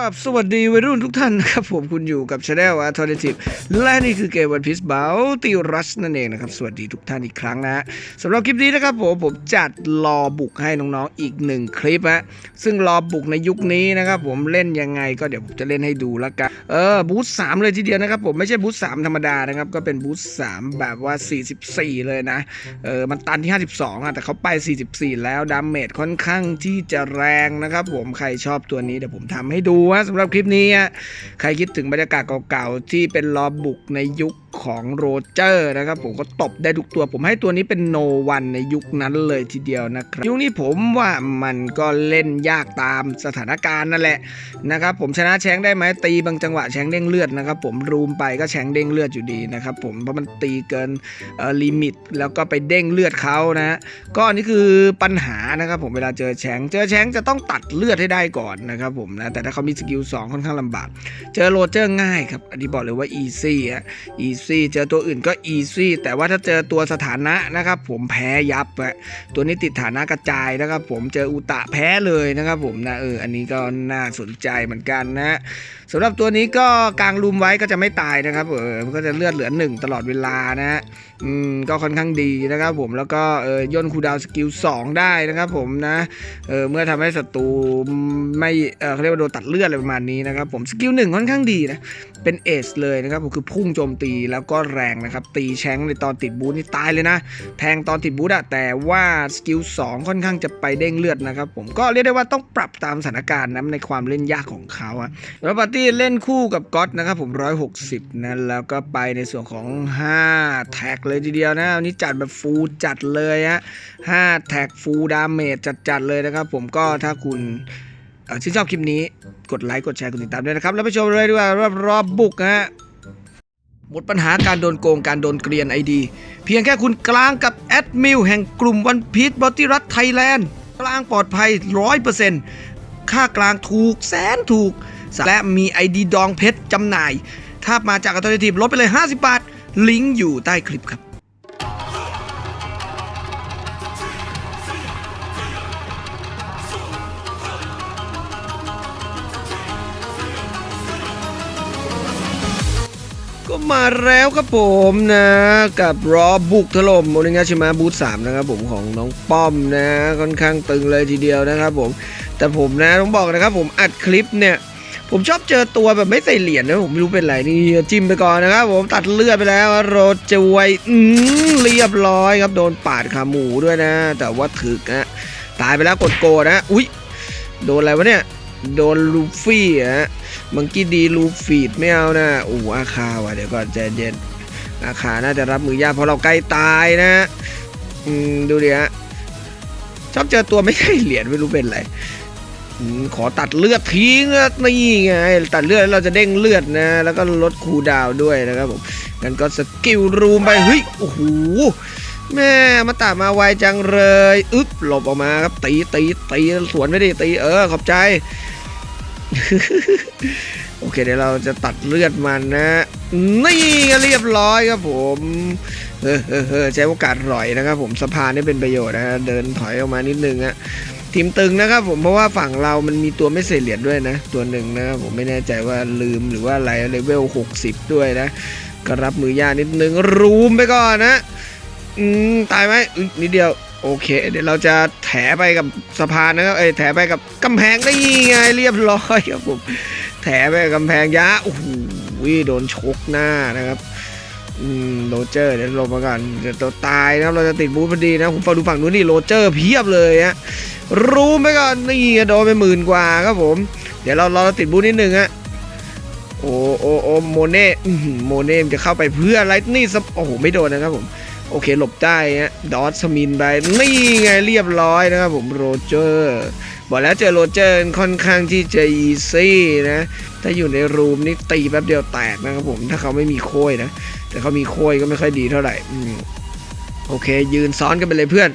ครับสวัสดีวัยรุ่นทุกท่านนะครับผมคุณอยู่กับช anel Alternative และนี่คือเกมวันพิสเบลติรัสนั่นเองนะครับ สวัสดีทุกท่านอีกครั้งนะฮะสำหรับคลิปนี้นะครับผมผมจัดรอบุกให้น้องๆอีกหนึ่งคลิปฮะซึ่งรอบุกในยุคนี้นะครับผมเล่นยังไงก็เดี๋ยวผมจะเล่นให้ดูแล้วกันเออบูธสามเลยทีเดียวนะครับผมไม่ใช่บูธสามธรรมดานะครับก็เป็นบูธสามแบบว่า 44 เลยนะเออมันตันที่ 52อะแต่เขาไป 44 แล้วดาเมจค่อนข้างที่จะแรงนะครับผมใครชอบตัวนี้เดี๋ยวผมทำให้ดูฮะสำหรับคลิปนี้ใครคิดถึงบรรยากาศเก่าๆที่เป็นลอบุกในยุคของโรเจอร์นะครับผมก็ตบได้ทุกตัว ผมให้ตัวนี้เป็นโนวันในยุคนั้นเลยทีเดียวนะครับยุคนี้ผมว่ามันก็เล่นยากตามสถานการณ์นั่นแหละนะครับผมชนะแชงได้ไหมตีบางจังหวะแชงเด้งเลือดนะครับผมรูมไปก็แชงเด้งเลือดอยู่ดีนะครับผมเพราะมันตีเกินเอ่อลิมิตแล้วก็ไปเด้งเลือดเขานะก็อันนี้คือปัญหานะครับผมเวลาเจอแชงเจอแชงจะต้องตัดเลือดให้ได้ก่อนนะครับผมนะแต่ถ้าเขามีสกิล2ค่อนข้างลำบาก เจอโรเจอร์ง่ายครับอันนี้บอกเลยว่า easy อะ easy เจอตัวอื่นก็ easy แต่ว่าถ้าเจอตัวสถานะนะครับ ผมแพ้ยับอะตัวนี้ติดฐานะกระจายนะครับ ผมเจออุตะแพ้เลยนะครับ ผมนะเอออันนี้ก็น่าสนใจเหมือนกันนะสำหรับตัวนี้ก็กลางลุมไว้ก็จะไม่ตายนะครับเออมันก็จะเลือดเหลือหนึ่งตลอดเวลานะอืมก็ค่อนข้างดีนะครับ ผมแล้วก็เออย่นคูดาวสกิล2ได้นะครับ ผมนะเออเมื่อทำให้ศัตรูไม่เออเขาเรียกว่าโดนตัดเลือดอะไรประมาณนี้นะครับ ผมสกิลหนึ่งค่อนข้างดีนะเป็นเอสเลยนะครับผมคือพุ่งโจมตีแล้วก็แรงนะครับ ตีแชงในตอนติดบูทนี่ตายเลยนะ แทงตอนติดบูทอะแต่ว่าสกิล2ค่อนข้างจะไปเด้งเลือดนะครับ ผมก็เรียกได้ว่าต้องปรับตามสถานการณ์นะในความเล่นยากของเขาอะแล้วปาร์ตี้เล่นคู่กับก๊อตนะครับผม 160นะแล้วก็ไปในส่วนของ 5 แท็กเลยทีเดียวนะวันนี้จัดแบบฟูจัดเลยฮะ5แท็กฟูดาเมจจัดๆเลยนะครับ ผมก็ถ้าคุณชื่นชอบคลิปนี้ กดไลค์ กดแชร์ กดติดตามด้วยนะครับ แล้วไปชมเลยดีกว่ารอบรอบบุกฮะ หมดปัญหาการโดนโกงการโดนเกลียนไอดีเพียงแค่คุณกลางกับแอดมิลแห่งกลุ่มวันพีชบอติรัตไทยแลนด์กลางปลอดภัย 100%ค่ากลางถูกแสนถูก และมีไอดีดองเพชรจำหน่าย ถ้ามาจากอัตโนมัติลดไปเลย 50 บาท ลิงก์อยู่ใต้คลิปครับ มาแล้วครับผมนะ กับรอบุกถล่มโมริงาชิมาบูธสามนะครับผมของน้องป้อมนะ ค่อนข้างตึงเลยทีเดียวนะครับผม แต่ผมนะต้องบอกนะครับผมอัดคลิปเนี่ย ผมชอบเจอตัวแบบไม่ใส่เหรียญนะผมไม่รู้เป็นไรนี่จิ้มไปก่อนนะครับผมตัดเลือดไปแล้วโรจวยอืมเรียบร้อยครับโดนปาดขาหมูด้วยนะ แต่ว่าถึกนะตายไปแล้วกดโกรธนะ อุ้ยโดนอะไรวะเนี่ย โดนลูฟี่อะฮะมังกี้ดีลูฟีดไม่เอานะอู้อาคาว่ะเดี๋ยวก่อนใจเย็นอาคาน่าจะรับมือยากเพราะเราใกล้ตายนะอืมดูดิฮะชอบเจอตัวไม่ใช่เหรียญไม่รู้เป็นไรอขอตัดเลือดทิ้งนี่ไงตัดเลือดเราจะเด้งเลือดนะ แล้วก็ลดคูดาวด้วยนะครับผมงั้นก็สกิลรูมไปเฮ้ยโอ้โห แม่มาตามาไวจังเลยอึ๊บหลบออกมาครับตีตีตีสวนไม่ได้ตีเออขอบใจ โอเคเดี๋ยวเราจะตัดเลือดมันนะ นี่เรียบร้อยครับผมเออเออเออใช้โอกาสร่อยนะครับ ผมสะพานนี่เป็นประโยชน์นะเดินถอยออกมานิดนึงอะทีมตึงนะครับผมเพราะว่าฝั่งเรามันมีตัวไม่ใส่เหรียญด้วยนะ ตัวหนึ่งนะครับผมไม่แน่ใจว่าลืมหรือว่าอะไรเลเวล60 ด้วยนะ ก็รับมือยากนิดนึงรูมไปก่อนนะ อืมตายไหมอุ๊ยนิดเดียว โอเค เดี๋ยวเราจะแถไปกับสะพานนะครับ เอ้ยแถไปกับกำแพงได้ยังไงเรียบร้อยครับผม แถไปกับกำแพงยะโอ้โหโดนชกหน้านะครับอืมโรเจอร์เดี๋ยวลงมาก่อนเดี๋ยวตัวตายนะครับเราจะติดบูธพอดีนะผมฟังดูฝั่งนู้นนี่โรเจอร์เพียบเลยฮะรู้ไปก่อนนี่โดนไปหมื่นกว่าครับผม เดี๋ยวเราเราติดบูธนิดนึงฮะโอ้โอ้โอ้โมเน่โมเน่จะเข้าไปเพื่ออะไรนี่สโอ้โหไม่โดนนะครับผม โอเคหลบได้ฮะดอสมินไปนี่ไงเรียบร้อยนะครับผมโรเจอร์บอกแล้วเจอโรเจอร์ค่อนข้างที่จะอีซี่นะ ถ้าอยู่ในรูมนี่ตีแป๊บเดียวแตกนะครับผมถ้าเขาไม่มีโค้ยนะ แต่เขามีโค้ยก็ไม่ค่อยดีเท่าไหร่โอเค ยืนซ้อนกันไปเลยเพื่อน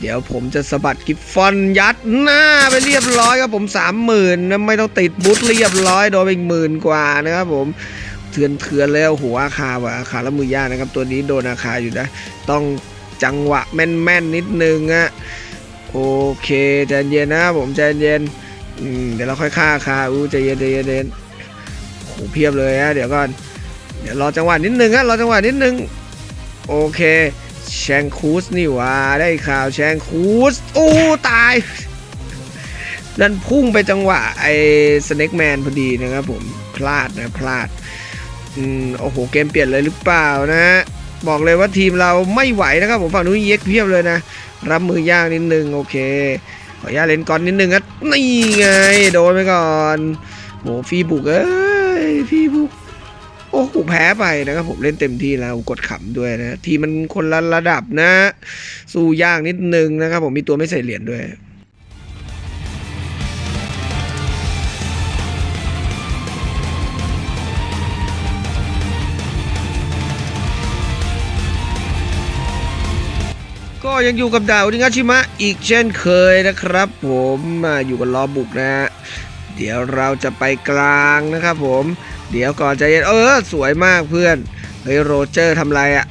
เดี๋ยวผมจะสะบัดกิฟฟอนยัดหน้าไปเรียบร้อยครับผมสามหมื่นไม่ต้องติดบูทเรียบร้อยโดนไปอีกหมื่นกว่านะครับผม เถื่อนเถือนแล้วหัวอาคาว่ะอาคาแล้วมือยานะครับ ตัวนี้โดนอาคาอยู่นะ ต้องจังหวะแม่นๆนิดนึงอะโอเคใจเย็นนะผมใจเย็นเดี๋ยวเราค่อยฆ่าคาอู้ใจเย็นใจเย็นเย็นโหเพียบเลยอะเดี๋ยวก่อนเดี๋ยวรอจังหวะนิดนึงอะรอจังหวะนิดนึงโอเคแชงคูสนี่ว่าได้ข่าวแชงคูสอู้ตายนั่นพุ่งไปจังหวะไอ้สเน็กแมนพอดีนะครับผมพลาดนะพลาด อืมโอ้โหเกมเปลี่ยนเลยหรือเปล่านะฮะบอกเลยว่าทีมเราไม่ไหวนะครับผมฝั่งนู้นเย็กเพียบเลยนะ รับมือยากนิดนึงโอเค ขออนุญาตเล่นก่อนนิดนึงครับนี่ไงโดนไปก่อนโหฟีบุกเอ้ยฟีบุกโอ้โหแพ้ไปนะครับผมเล่นเต็มที่แล้วกดขำด้วยนะ ทีมมันคนละระดับนะ สู้ยากนิดนึงนะครับผมมีตัวไม่ใส่เหรียญด้วย ยังอยู่กับดาวนิงาชิมะอีกเช่นเคยนะครับ ผมมาอยู่กับล้อบุกนะฮะเดี๋ยวเราจะไปกลางนะครับผม เดี๋ยวก่อนใจเย็นเออสวยมากเพื่อนเฮ้ยโรเจอร์ทำไรอะ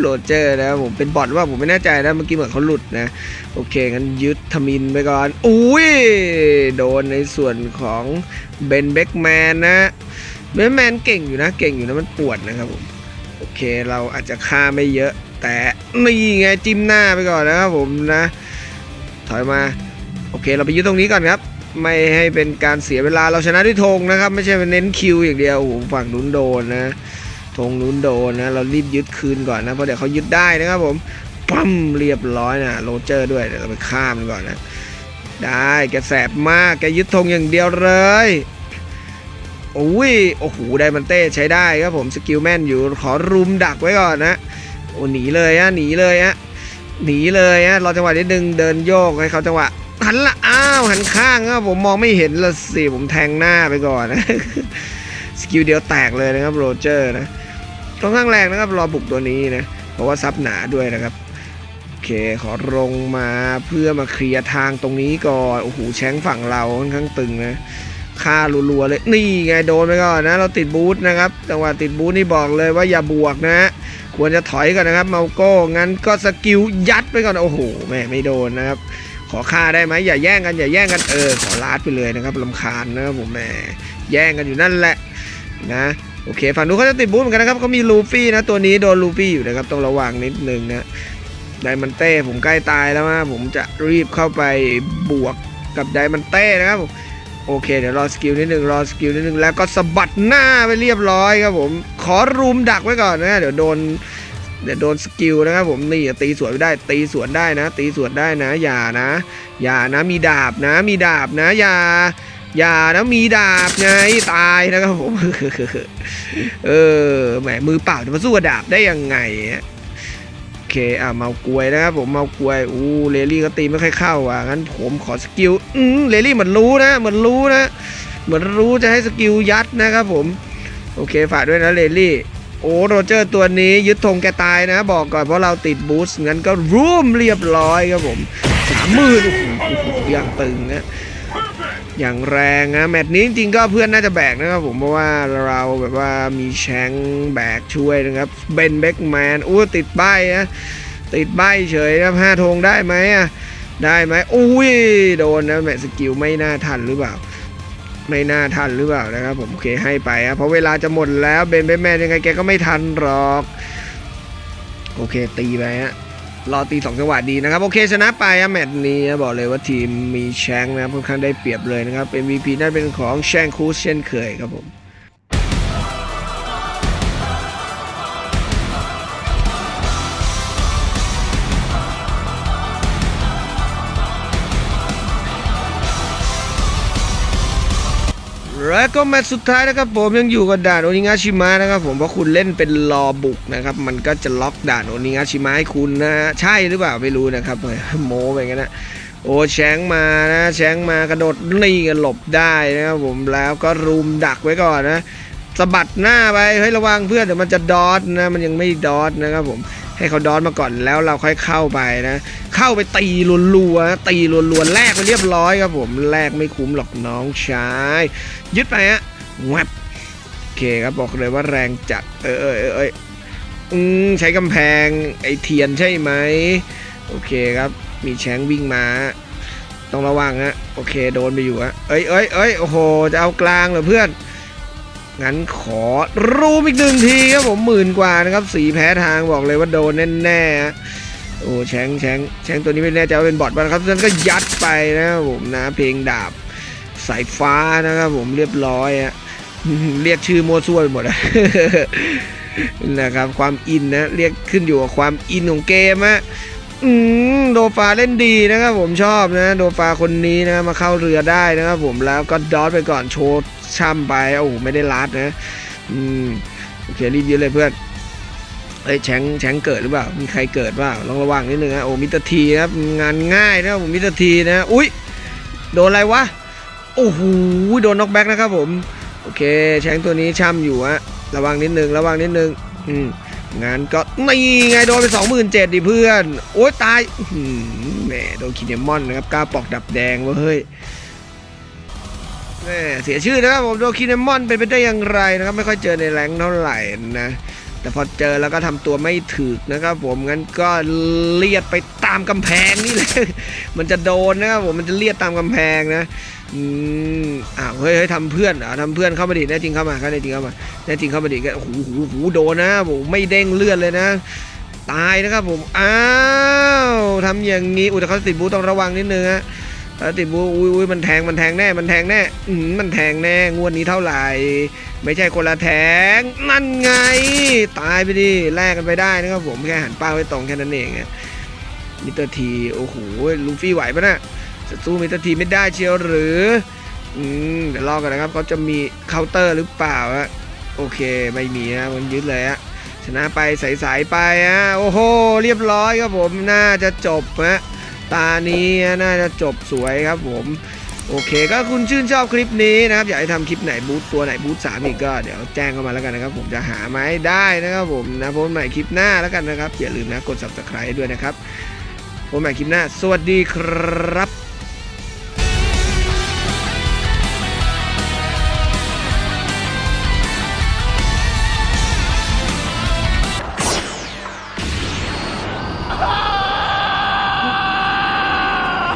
โรเจอร์นะผมเป็นบอทว่าผมไม่แน่ใจนะเมื่อกี้เหมือนเขาหลุดนะโอเคงั้นยึดทมินไปก่อนอุ้ยโดนในส่วนของเบนเบกแมนนะเบนแมนเก่งอยู่นะเก่งอยู่นะมันปวดนะครับผมโอเคเราอาจจะฆ่าไม่เยอะแต่ นี่ไงจิ้มหน้าไปก่อนนะครับผมนะ ถอยมา โอเคเราไปยึดตรงนี้ก่อนครับ ไม่ให้เป็นการเสียเวลาเราชนะด้วยธงนะครับ ไม่ใช่เป็นเน้นคิวอย่างเดียวโอ้โหฝั่งนู้นโดนนะธงนู้นโดนนะ เรารีบยึดคืนก่อนนะเพราะเดี๋ยวเขายึดได้นะครับผมปั๊มเรียบร้อยนะโรเจอร์ด้วยเดี๋ยวเราไปข้ามันก่อนนะได้แกแสบมากแกยึดธงอย่างเดียวเลยโอ้ยโอ้โหไดมันเต้ใช้ได้ครับผมสกิลแม่นอยู่ขอรุมดักไว้ก่อนนะ โอ้หนีเลยอะหนีเลยอะหนีเลยอะรอจังหวะนิดนึงเดินโยกให้เขาจังหวะหันละอ้าวหันข้างอะผมมองไม่เห็นละสิผมแทงหน้าไปก่อนนะสกิลเดียวแตกเลยนะครับโรเจอร์นะค่อนข้างแรงนะครับรอบุกตัวนี้นะเพราะว่าซับหนาด้วยนะครับโอเคขอลงมาเพื่อมาเคลียร์ทางตรงนี้ก่อนโอ้โหแชงฝั่งเราค่อนข้างตึงนะฆ่ารัวๆเลยนี่ไงโดนไปก่อนนะ เราติดบูทนะครับจังหวะติดบูทนี่บอกเลยว่าอย่าบวกนะ ควรจะถอยก่อนนะครับเมาโก้งั้นก็สกิลยัดไปก่อนโอ้โหแม่ไม่โดนนะครับ ขอค่าได้ไหมอย่าแย่งกันอย่าแย่งกันเออขอลาดไปเลยนะครับลำคาญนะครับผมแหมแย่งกันอยู่นั่นแหละนะโอเคฝั่งนู้นเขาจะติดบูธเหมือนกันนะครับเขามีลูฟี่นะตัวนี้โดนลูฟี่อยู่นะครับต้องระวังนิดนึงนะไดมันเต้ผมใกล้ตายแล้วนะผมจะรีบเข้าไปบวกกับไดมันเต้นะครับโอเคเดี๋ยวรอสกิลนิดนึงรอสกิลนิดนึงแล้วก็สะบัดหน้าไปเรียบร้อยครับผม ขอรุมดักไว้ก่อนนะเดี๋ยวโดนเดี๋ยวโดนสกิลนะครับผมนี่ตีสวนไม่ได้ตีสวนได้นะ ตีสวนได้นะ อย่านะ อย่านะมีดาบนะ มีดาบนะ อย่า อย่านะมีดาบไงตายนะครับผมเออแหมมือเปล่าจะมาสู้กับดาบได้ยังไงโอเคอะเมากวยนะครับผมเมากวยอู้เลลี่ก็ตีไม่ค่อยเข้าอะงั้นผมขอสกิลอืมเลลี่เหมือนรู้นะเหมือนรู้นะเหมือนรู้จะให้สกิลยัดนะครับผม โอเคฝากด้วยนะเลลี่โอ้โรเจอร์ตัวนี้ยึดธงแกตายนะ บอกก่อนเพราะเราติดบูสต์งั้นก็ร่วมเรียบร้อยครับผมสามหมื่นโอ้โหอย่างตึงนะอย่างแรงนะแมตช์นี้จริงๆก็เพื่อนน่าจะแบกนะครับผมเพราะว่าเราแบบว่ามีแชงแบกช่วยนะครับเบนเบ็กแมนอู้ติดใบนะติดใบเฉยนะครับห้าธงได้ไหมอะได้ไหมอุ้ยโดนนะแมตช์สกิลไม่น่าทันหรือเปล่า ไม่น่าทันหรือเปล่านะครับ ผมโอเคให้ไปครับเพราะเวลาจะหมดแล้วเบนเบนแมนยังไงแกก็ไม่ทันหรอก โอเคตีไปฮะรอตีสองจังหวะดีนะครับ โอเคชนะไปอะแมตช์นี้บอกเลยว่าทีมมีแชงนะครับค่อนข้างได้เปรียบเลยนะครับ MVP น่าเป็นของแชงคูสเช่นเคยครับผม แล้วก็แมตช์สุดท้ายนะครับผมยังอยู่กับด่านโอนิงาชิมะนะครับผมเพราะคุณเล่นเป็นรอบุกนะครับมันก็จะล็อกด่านโอนิงาชิมะให้คุณนะใช่หรือเปล่าไม่รู้นะครับโมไปกันนะโอ้แชงมานะแชงมากระโดดนี่กันหลบได้นะครับผมแล้วก็รุมดักไว้ก่อนนะสะบัดหน้าไปเฮ้ยระวังเพื่อนเดี๋ยวมันจะดอทนะมันยังไม่ดอทนะครับผม ให้เขาดอทมาก่อนแล้วเราค่อยเข้าไปนะ เข้าไปตีรัวๆนตีรัวๆแลกไปเรียบร้อยครับผมแลกไม่คุ้มหรอกน้องชายยึดไปฮะแวบโอเคครับบอกเลยว่าแรงจัดเออเออเออเอยอืมใช้กำแพงไอเทียนใช่ไหมโอเคครับมีแชงวิ่งมาต้องระวังฮะโอเคโดนไปอยู่ฮะเอ้ยเอ้ยเอ้ยโอ้โหจะเอากลางเหรอเพื่อน งั้นขอรูมอีกหนึ่งทีครับผมหมื่นกว่านะครับสีแพ้ทางบอกเลยว่าโดนแน่ๆฮะโอ้แชงแชงแชงตัวนี้ไม่แน่ใจว่าเป็นบอทบ้างครับฉันก็ยัดไปนะครับผมนะเพลงดาบสายฟ้านะครับผมเรียบร้อยฮะเรียกชื่อมัวซั่วไปหมดอะนะครับความอินนะเรียกขึ้นอยู่กับความอินของเกมอะอืมโดฟาเล่นดีนะครับผมชอบนะ โดฟาคนนี้นะมาเข้าเรือได้นะครับผมแล้วก็ดอทไปก่อนโชว์ ช่ำไปโอ้โหไม่ได้ลัดนะอืมโอเครีบยืนเลยเพื่อนเอ้ยแชงแชงเกิดหรือเปล่า มีใครเกิดบ้างลองระวังนิดนึงนะโอ้มิเตรทีนะครับงานง่ายนะผมมิเตรทีนะอุ้ยโดนอะไรวะโอ้โหโดนน็อกแบ็กนะครับผมโอเคแชงตัวนี้ช่ำอยู่ฮะระวังนิดนึงระวังนิดนึงอืมงานก็นี่ไงโดนไปสองหมื่นเจ็ดดิเพื่อน โอ้ยตายแหมโดนคินเนมอนนะครับกล้าปอกดับแดงเว้ยเฮ้ย แหมเสียชื่อนะครับผมโดคินเนมอนเป็นไปได้อย่างไรนะครับ ไม่ค่อยเจอในแรงเท่าไหร่นะ แต่พอเจอแล้วก็ทำตัวไม่ถึกนะครับ ผมงั้นก็เลียดไปตามกำแพงนี่เลยมันจะโดนนะครับผมมันจะเลียดตามกำแพงนะอืมอ้าวเฮ้ยเฮ้ยทำเพื่อนเหรอทำเพื่อนเข้ามาดิแน่จริงเข้ามาแน่จริงเข้ามาแน่จริงเข้ามาดิก็โอ้โหโอ้โหโหโดนนะผมไม่เด้งเลือดเลยนะตายนะครับผม อ้าวทำอย่างนี้อุยแต่เขาติดบูต้องระวังนิดนึงฮะ เขาติดบูอุ้ยอุ้ยมันแทงมันแทงแน่มันแทงแน่อืมมันแทงแน่งวดนี้เท่าไหร่ ไม่ใช่คนละแทงนั่นไง ตายไปดิแลกกันไปได้นะครับผมแค่หันเป้าไว้ตรงแค่นั้นเองมิเตอร์ทีโอ้โหลูฟี่ไหวปะน่ะจะสู้มิเตอร์ทีไม่ได้เชียวหรืออืมเดี๋ยวรอกันนะครับเขาจะมีเคาน์เตอร์หรือเปล่าฮะโอเคไม่มีนะมันยึดเลยฮะชนะไปใสๆไปฮะโอ้โหเรียบร้อยครับผมน่าจะจบฮะ ตานี้น่าจะจบสวยครับผมโอเคก็คุณชื่นชอบคลิปนี้นะครับ อยากให้ทำคลิปไหนบูธตัวไหนบูธสามอีกก็เดี๋ยวแจ้งเข้ามาแล้วกันนะครับ ผมจะหามาให้ได้นะครับผมนะพบใหม่คลิปหน้าแล้วกันนะครับ อย่าลืมนะกด subscribe ด้วยนะครับพบใหม่คลิปหน้า สวัสดีครับ